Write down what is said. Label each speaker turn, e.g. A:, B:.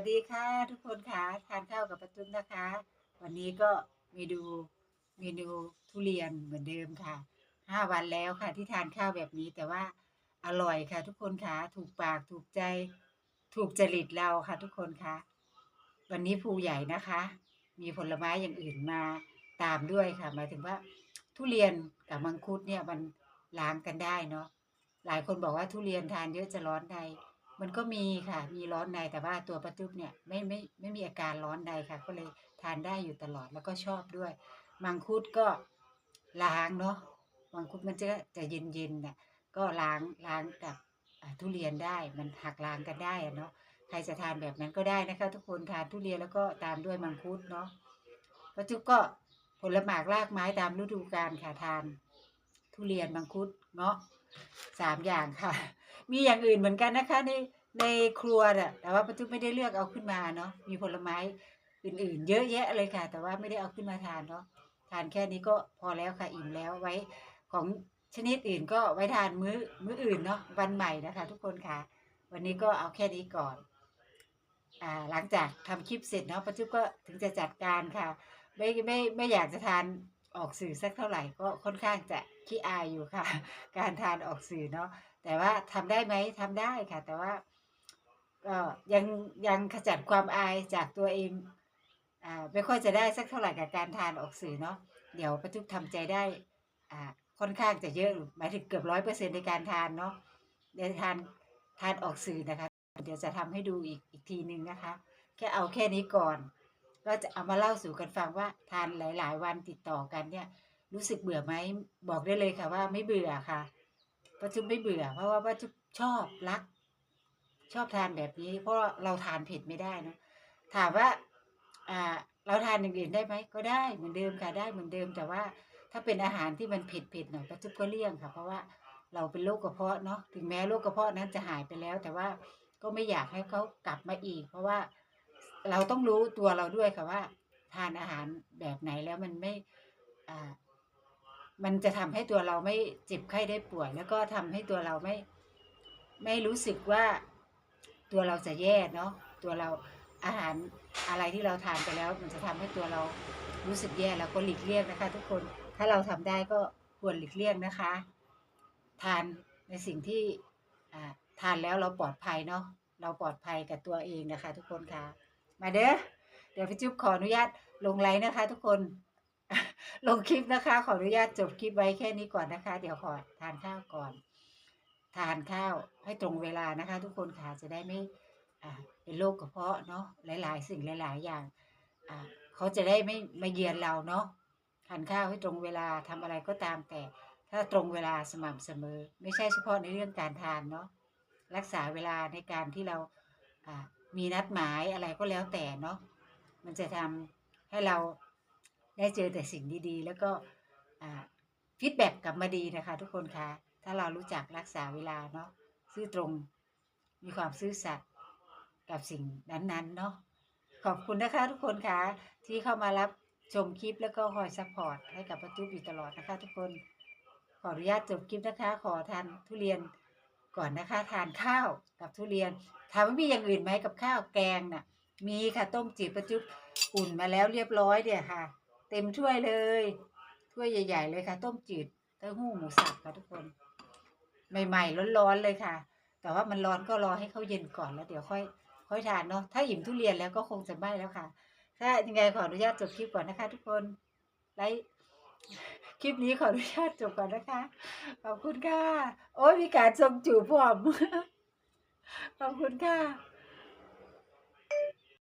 A: วัสดีค่ะทุกคนค่ะทานข้าวกับปะจุมนะคะ วันนี้ก็เมนูเมนูทุเรียนเหมือนเดิมค่ะห้าวันแล้วค่ะที่ทานข้าวแบบนี้แต่ว่าอร่อยค่ะ ทุกคนค่ะถูกปากถูกใจ ถูกจริตเราค่ะ ทุกคนค่ะ วันนี้ภูใหญ่นะคะ มีผลไม้อย่างอื่นมาตามด้วยค่ะหมายถึงว่า ทุเรียนกับมังคุดเนี่ยมันล้างกันได้เนาะหลายคนบอกว่าทุเรียนทานเยอะจะร้อนใน มันก็มีค่ะ มีร้อนในแต่ว่าตัวประจุบเนี่ยไม่ไม่ไม่มีอาการร้อนในค่ะ ก็เลยทานได้อยู่ตลอดแล้วก็ชอบด้วย มังคุดก็ล้างเนาะมังคุดมันจะจะเย็นเย็นน่ะก็ล้างล้างกับทุเรียนได้มันหักล้างกันได้เนาะใครจะทานแบบนั้นก็ได้นะคะ ทุกคนทานทุเรียนแล้วก็ตามด้วยมังคุดเนาะประจุบก็ผลหมากรากไม้ตามฤดูกาลค่ะทาน ทุเรียนมังคุดเงาะสามอย่างค่ะ มีอย่างอื่นเหมือนกันนะคะ ในในครัวน่ะแต่ว่าประจุไม่ได้เลือกเอาขึ้นมาเนาะมีผลไม้อื่นๆ เยอะแยะเลยค่ะ แต่ว่าไม่ได้เอาขึ้นมาทานเนาะทานแค่นี้ก็พอแล้วค่ะอิ่มแล้วไว้ของชนิดอื่นก็ไว้ทานมื้อมื้ออื่นเนาะวันใหม่นะคะ ทุกคนค่ะ วันนี้ก็เอาแค่นี้ก่อนอ่าหลังจากทำคลิปเสร็จเนาะประจุก็ถึงจะจัดการค่ะ ไม่ไม่ไม่อยากจะทานออกสื่อสักเท่าไหร่ก็ค่อนข้างจะขี้อายอยู่ค่ะ การทานออกสื่อเนาะ แต่ว่าทำได้ไหมทำได้ค่ะ แต่ว่าก็ยังยังขจัดความอายจากตัวเองอ่าไม่ค่อยจะได้สักเท่าไหร่กับการทานออกสื่อเนาะเดี๋ยวประจุทำใจได้อ่าค่อนข้างจะเยอะหมายถึงเกือบร้อยเปอร์เซ็นในการทานเนาะเดี๋ยวทานทานออกสื่อนะคะ เดี๋ยวจะทำให้ดูอีกอีกทีหนึ่งนะคะ แค่เอาแค่นี้ก่อน ก็จะเอามาเล่าสู่กันฟังว่าทานหลาย ๆ วันติดต่อกันเนี่ย รู้สึกเบื่อไหมบอกได้เลยค่ะว่าไม่เบื่อค่ะ ประจุไม่เบื่อ เพราะว่าประจุชอบรัก ชอบทานแบบนี้ เพราะเราทานเผ็ดไม่ได้เนะถามว่า อ่า เราทานอย่างอื่นได้ไหมก็ได้เหมือนเดิมค่ะได้เหมือนเดิมแต่ว่าถ้าเป็นอาหารที่มันเผ็ดเผ็ดๆหน่อยประจุก็เลี่ยงค่ะ เพราะว่าเราเป็นโรคกระเพาะเนาะถึงแม้โรคกระเพาะนั้นจะหายไปแล้ว แต่ว่าก็ไม่อยากให้เขากลับมาอีก เพราะว่าเราต้องรู้ตัวเราด้วยค่ะว่า ทานอาหารแบบไหนแล้วมันไม่อ่า มันจะทำให้ตัวเราไม่เจ็บไข้ได้ป่วย แล้วก็ทำให้ตัวเราไม่ไม่รู้สึกว่าตัวเราจะแย่เนาะตัวเราอาหารอะไรที่เราทานไปแล้ว มันจะทำให้ตัวเรารู้สึกแย่แล้วก็หลีกเลี่ยงนะคะ ทุกคนถ้าเราทำได้ก็ควรหลีกเลี่ยงนะคะ ทานในสิ่งที่อ่าทานแล้วเราปลอดภัยเนาะเราปลอดภัยกับตัวเองนะคะ ทุกคนค่ะ มาเด้อเดี๋ยวพี่จุ๊บขออนุญาตลงไลน์นะคะ ทุกคน ลงคลิปนะคะ ขออนุญาตจบคลิปไว้แค่นี้ก่อนนะคะ เดี๋ยวขอทานข้าวก่อน ทานข้าวให้ตรงเวลานะคะ ทุกคนค่ะจะได้ไม่เป็นโรคกระเพาะเนาะหลาย ๆ สิ่งหลาย ๆ อย่างเขาจะได้ไม่มาเยือนเราเนาะทานข้าวให้ตรงเวลาทำอะไรก็ตามแต่ ถ้าตรงเวลาสม่ำเสมอ ไม่ใช่เฉพาะในเรื่องการทานเนาะรักษาเวลาในการที่เราอ่ามีนัดหมายอะไรก็แล้วแต่เนาะมันจะทำให้เรา ได้เจอแต่สิ่งดีๆ แล้วก็ฟีดแบ็กกลับมาดีนะคะ ทุกคนคะถ้าเรารู้จักรักษาเวลาเนาะซื่อตรงมีความซื่อสัตย์กับสิ่งนั้นๆเนาะขอบคุณนะคะทุกคนคะที่เข้ามารับชมคลิปแล้วก็คอยซัพพอร์ตให้กับประจุบอยู่ตลอดนะคะ ทุกคนขออนุญาตจบคลิปนะคะ ขอทานทุเรียนก่อนนะคะ ทานข้าวกับทุเรียนถามว่ามีอย่างอื่นไหมกับข้าวแกงน่ะมีค่ะต้มจืดประจุบอุ่นมาแล้วเรียบร้อยเดี๋ยค่ะ เต็มถ้วยเลย ถ้วยใหญ่ ๆ เลยค่ะ ต้มจืดเต้าหู้หมูสับค่ะทุกคน ใหม่ๆร้อนๆเลยค่ะ แต่ว่ามันร้อนก็รอให้เขาเย็นก่อนแล้วเดี๋ยวค่อย ค่อยทานเนาะถ้าอิ่มทุเรียนแล้วก็คงจะไม่แล้วค่ะ ถ้ายังไงขออนุญาตจบคลิปก่อนนะคะ ทุกคนไลค์คลิปนี้ขออนุญาตจบก่อนนะคะ ขอบคุณค่ะ โอ้ยมีการชมจูบผมขอบคุณค่ะ